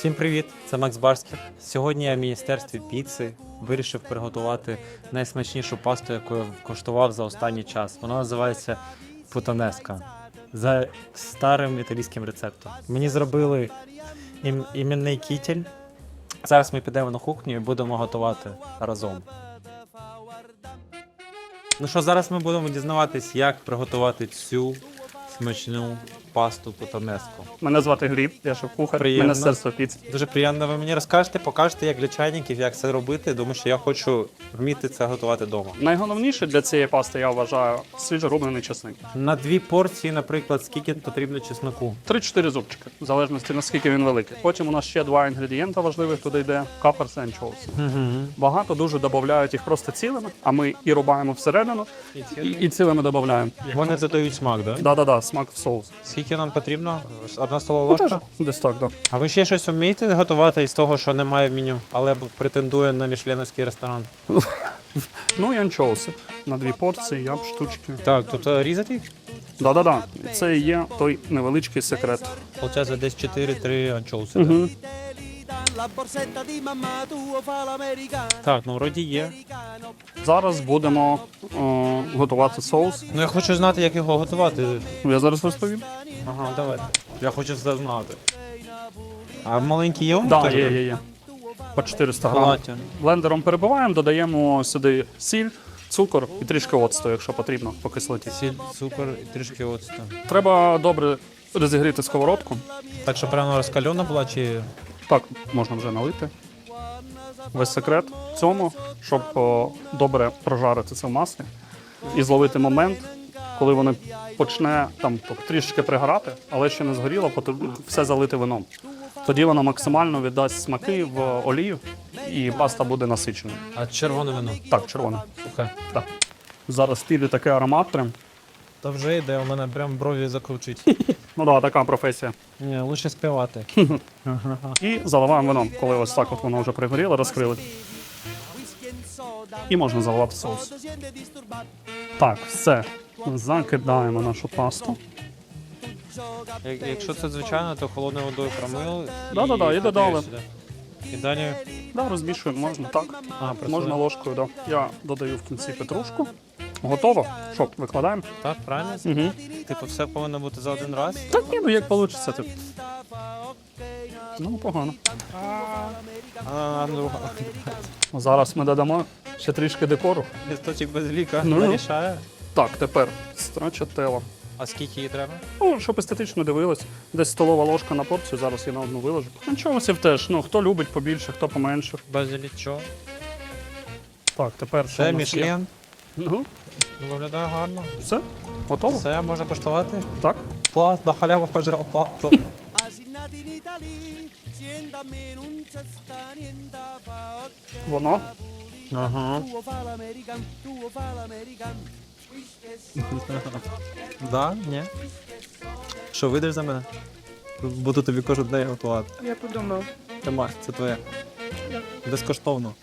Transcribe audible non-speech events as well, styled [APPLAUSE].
Всім привіт! Це Макс Барських. Сьогодні я в міністерстві піци вирішив приготувати найсмачнішу пасту, яку я коштував за останній час. Вона називається путанеска за старим італійським рецептом. Мені зробили ім- іменний кітель. Зараз ми підемо на кухню і будемо готувати разом. Ну що, зараз ми будемо дізнаватись, як приготувати цю смачну пасту путанеску. Мене звати Гліб, я шеф-кухар Приємно. Міністерства піц. Дуже приємно. Ви мені розкажете, покажете як для чайників, як це робити, тому що я хочу вміти це готувати вдома. Найголовніше для цієї пасти, я вважаю, свіжорублений чесник. На дві порції, наприклад, скільки потрібно чесноку? 3-4 зубчики, в залежності наскільки він великий. Потім у нас ще два інгредієнта важливих туди йде каперс і анчоус. Багато дуже додають їх просто цілими, а ми і рубаємо всередину, і, і цілими додаємо. Вони додають смак, так? Да? Да-да-да, смак в соус. Скільки нам потрібно? Одна столова Ну, ложка? теж Десь так, да. А ви ще щось вмієте готувати із того, що немає в меню, але претендує на мішленовський ресторан? Ну і анчоуси. На дві порції, я б штучки. Так, тут е, різати їх? Да-да-да. Це і є той невеличкий секрет. Получається десь 4-3 анчоуси. Угу. Так, ну вроді є. Зараз будемо о, готувати соус. Ну я хочу знати, як його готувати. Я зараз розповім. Ага, давайте. Я хочу це знати. А маленький є? у Да, тебе? є, є, є. По 400 грамів. Блендером перебиваємо, додаємо сюди сіль, цукор і трішки оцту, якщо потрібно, по кислоті. Сіль, цукор і трішки оцту. Треба добре розігріти сковородку. Так, що прямо розкальона була чи. Так, можна вже налити. Весь секрет в цьому, щоб о, добре прожарити це в маслі і зловити момент, коли воно почне там трішки пригорати, але ще не згоріло, все залити вином. Тоді воно максимально віддасть смаки в олію, і паста буде насиченою. А червоне вино. Так, червоне. Сухе. Так. Зараз піде такий аромат прям. Та вже йде, у мене прям брові закручить. [LAUGHS] Ну да, така професія. Ні, лучше співати. [LAUGHS] І заливаємо вином, коли ось так от воно вже пригоріло, розкрили. І можна заливати соус. Так, все. Закидаємо нашу пасту. Як- Якщо це звичайно, то холодною водою промили. Да-да-да, і додали. сюди. І далі. Да, розмішуємо, можна так. А, просто Можна ложкою, да. Я додаю в кінці петрушку. Готово. Що, викладаємо? Так, правильно? Угу. Типу, все повинно бути за один раз. Так ні, ну як вийде. Тип. Ну, погано. А, ну, Зараз ми додамо ще трішки декору. листочок без ліка Ну. нарішає. Так, тепер страчатело. А скільки її треба? Ну, щоб естетично дивилось. Десь столова ложка на порцію, зараз я на одну виложу. Анчоусів теж. Ну, хто любить побільше, хто поменше. Базилічо. Так, тепер що Це у нас є? Мішлен. Ну, Виглядає гарно. все? Готово? Все, можна коштувати. Так. Клас, на халяву пожрав. Non c'è sta niente fa. Воно. Ага. Tuo fa l'americano, tuo fa. Да? Ні? Що, вийдеш за мене? Буду тобі кожен день готувати. Я подумав. Тримай, це твоє. Безкоштовно.